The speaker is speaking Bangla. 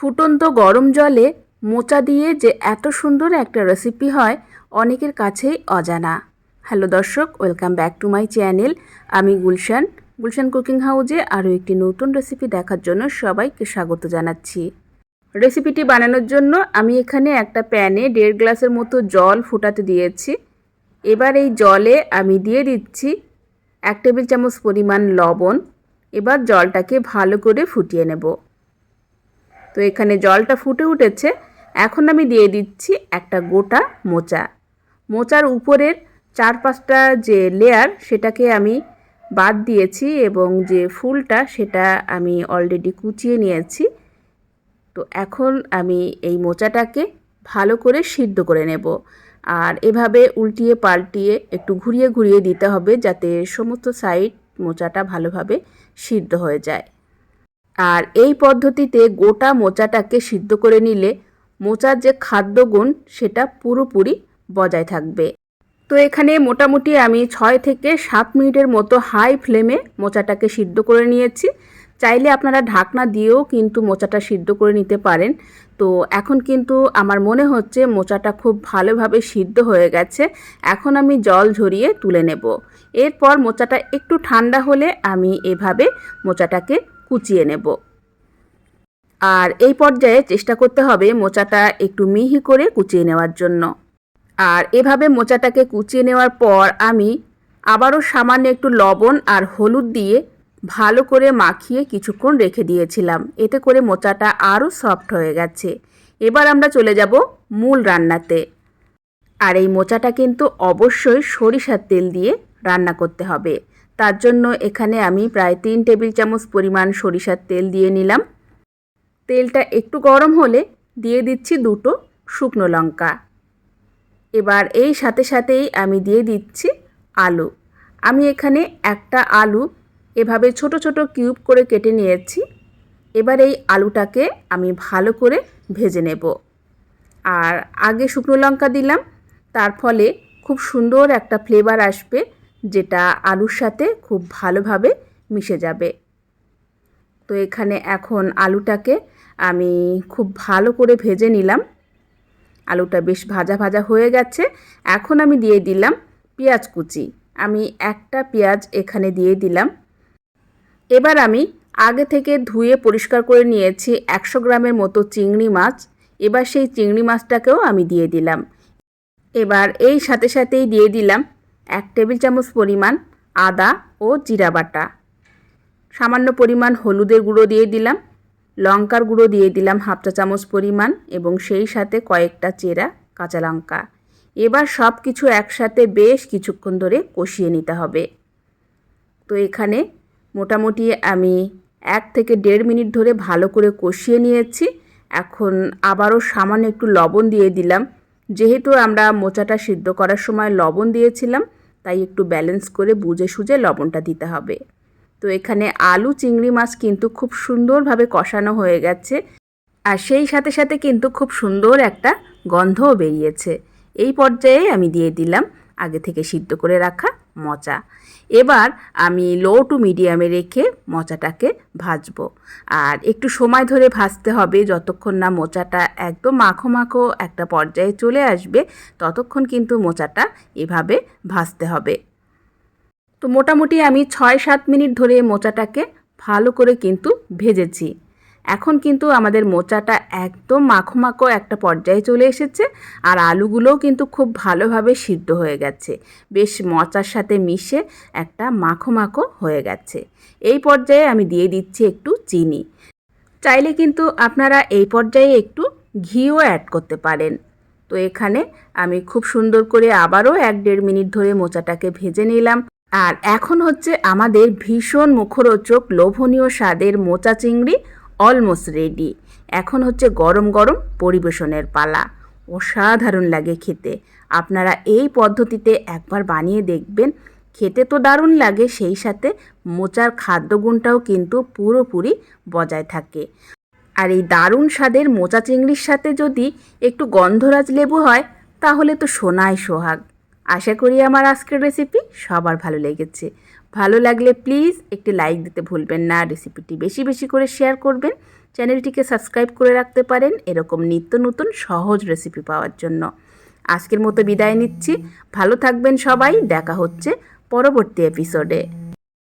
ফুটন্ত গরম জলে মোচা দিয়ে যে এত সুন্দর একটা রেসিপি হয়, অনেকের কাছেই অজানা। হ্যালো দর্শক welcome back to my channel আমি গুলশান। গুলশান কুকিং হাউজে আরও একটি নতুন রেসিপি দেখার জন্য সবাইকে স্বাগত জানাচ্ছি। রেসিপিটি বানানোর জন্য আমি এখানে একটা প্যানে দেড় গ্লাসের মতো জল ফুটাতে দিয়েছি। এবার এই জলে আমি দিয়ে দিচ্ছি এক টেবিল চামচ পরিমাণ লবণ। এবার জলটাকে ভালো করে ফুটিয়ে নেব। তো এখানে জলটা ফুটে উঠেছে। এখন আমি দিয়ে দিচ্ছি একটা গোটা মোচা। মোচার উপরের চার পাঁচটা যে লেয়ার সেটাকে আমি বাদ দিয়েছি এবং যে ফুলটা সেটা আমি অলরেডি কুচিয়ে নিয়েছি। তো এখন আমি এই মোচাটাকে ভালো করে সিদ্ধ করে নেব। আর এভাবে উল্টিয়ে পাল্টিয়ে একটু ঘুরিয়ে ঘুরিয়ে দিতে হবে যাতে সমস্ত সাইড মোচাটা ভালোভাবে সিদ্ধ হয়ে যায়। আর এই পদ্ধতিতে গোটা মোচাটাকে সিদ্ধ করে নিলে মোচার যে খাদ্যগুণ সেটা পুরোপুরি বজায় থাকবে। তো এখানে মোটামুটি আমি ছয় থেকে সাত মিনিটের মতো হাই ফ্লেমে মোচাটাকে সিদ্ধ করে নিয়েছি। চাইলে আপনারা ঢাকনা দিয়েও কিন্তু মোচাটা সিদ্ধ করে নিতে পারেন। তো এখন কিন্তু আমার মনে হচ্ছে মোচাটা খুব ভালোভাবে সিদ্ধ হয়ে গেছে। এখন আমি জল ঝরিয়ে তুলে নেব। এরপর মোচাটা একটু ঠান্ডা হলে আমি এভাবে মোচাটাকে কুচিয়ে নেব। আর এই পর্যায়ে চেষ্টা করতে হবে মোচাটা একটু মিহি করে কুচিয়ে নেওয়ার জন্য। আর এভাবে মোচাটাকে কুচিয়ে নেওয়ার পর আমি আবারও সামান্য একটু লবণ আর হলুদ দিয়ে ভালো করে মাখিয়ে কিছুক্ষণ রেখে দিয়েছিলাম। এতে করে মোচাটা আরও সফট হয়ে গেছে। এবার আমরা চলে যাব মূল রান্নাতে। আর এই মোচাটা কিন্তু অবশ্যই সরিষার তেল দিয়ে রান্না করতে হবে। তার জন্য এখানে আমি প্রায় তিন টেবিল চামচ পরিমাণ সরিষার তেল দিয়ে নিলাম। তেলটা একটু গরম হলে দিয়ে দিচ্ছি দুটো শুকনো লঙ্কা। এবার এই সাথে সাথেই আমি দিয়ে দিচ্ছি আলু। আমি এখানে একটা আলু এভাবে ছোট ছোট কিউব করে কেটে নিয়েছি। এবার এই আলুটাকে আমি ভালো করে ভেজে নেব। আর আগে শুকনো লঙ্কা দিলাম, তার ফলে খুব সুন্দর একটা ফ্লেভার আসবে যেটা আলুর সাথে খুব ভালোভাবে মিশে যাবে। তো এখানে এখন আলুটাকে আমি খুব ভালো করে ভেজে নিলাম। আলুটা বেশ ভাজা ভাজা হয়ে গেছে। এখন আমি দিয়ে দিলাম পেঁয়াজ কুচি। আমি একটা পেঁয়াজ এখানে দিয়ে দিলাম। এবার আমি আগে থেকে ধুয়ে পরিষ্কার করে নিয়েছি একশো গ্রামের মতো চিংড়ি মাছ। এবার সেই চিংড়ি মাছটাকেও আমি দিয়ে দিলাম। এবার এই সাথে সাথেই দিয়ে দিলাম এক টেবিল চামচ পরিমাণ আদা ও জিরা বাটা। সামান্য পরিমাণ হলুদের গুঁড়ো দিয়ে দিলাম, লঙ্কার গুঁড়ো দিয়ে দিলাম হাফ চা চামচ পরিমাণ এবং সেই সাথে কয়েকটা চেরা কাঁচা লঙ্কা। এবার সব কিছু একসাথে বেশ কিছুক্ষণ ধরে কষিয়ে নিতে হবে। তো এখানে মোটামুটি আমি এক থেকে দেড় মিনিট ধরে ভালো করে কষিয়ে নিয়েছি। এখন আবারও সামান্য একটু লবণ দিয়ে দিলাম। যেহেতু আমরা মোচাটা সিদ্ধ করার সময় লবণ দিয়েছিলাম তাই একটু ব্যালেন্স করে বুঝে সুঝে লবণটা দিতে হবে। তো এখানে আলু, চিংড়ি মাছ কিন্তু খুব সুন্দরভাবে কষানো হয়ে গেছে আর সেই সাথে সাথে কিন্তু খুব সুন্দর একটা গন্ধও বেরিয়েছে। এই পর্যায়ে আমি দিয়ে দিলাম আগে থেকে সিদ্ধ করে রাখা মোচা। এবার আমি লো টু মিডিয়ামে রেখে মোচাটাকে ভাজবো। আর একটু সময় ধরে ভাজতে হবে যতক্ষণ না মোচাটা একদম মাখো মাখো একটা পর্যায়ে চলে আসবে, ততক্ষণ কিন্তু মোচাটা এভাবে ভাজতে হবে। তো মোটামুটি আমি ছয় সাত মিনিট ধরে মোচাটাকে ভালো করে কিন্তু ভেজেছি। এখন কিন্তু আমাদের মোচাটা একদম মাখো মাখো একটা পর্যায়ে চলে এসেছে আর আলুগুলোও কিন্তু খুব ভালোভাবে সিদ্ধ হয়ে গেছে। বেশ মোচার সাথে মিশে একটা মাখো মাখো হয়ে গেছে। এই পর্যায়ে আমি দিয়ে দিচ্ছি একটু চিনি। চাইলে কিন্তু আপনারা এই পর্যায়ে একটু ঘিও অ্যাড করতে পারেন। তো এখানে আমি খুব সুন্দর করে আবারও এক দেড় মিনিট ধরে মোচাটাকে ভেজে নিলাম। আর এখন হচ্ছে আমাদের ভীষণ মুখরোচক লোভনীয় স্বাদের মোচা চিংড়ি অলমোস্ট রেডি এখন হচ্ছে গরম গরম পরিবেশনের পালা। অসাধারণ লাগে খেতে। আপনারা এই পদ্ধতিতে একবার বানিয়ে দেখবেন। খেতে তো দারুণ লাগে, সেই সাথে মোচার খাদ্যগুণটাও কিন্তু পুরোপুরি বজায় থাকে। আর এই দারুণ স্বাদের মোচা চিংড়ির সাথে যদি একটু গন্ধরাজ লেবু হয়, তাহলে তো সোনায় সোহাগ। আশা করি আমার আজকের রেসিপি সবার ভালো লেগেছে। ভালো লাগলে প্লিজ একটি লাইক দিতে ভুলবেন না, রেসিপিটি বেশি বেশি করে শেয়ার করবেন। চ্যানেলটিকে সাবস্ক্রাইব করে রাখতে পারেন এরকম নিত্য নতুন সহজ রেসিপি পাওয়ার জন্য। আজকের মতো বিদায় নিচ্ছি। ভালো থাকবেন সবাই, দেখা হচ্ছে পরবর্তী এপিসোডে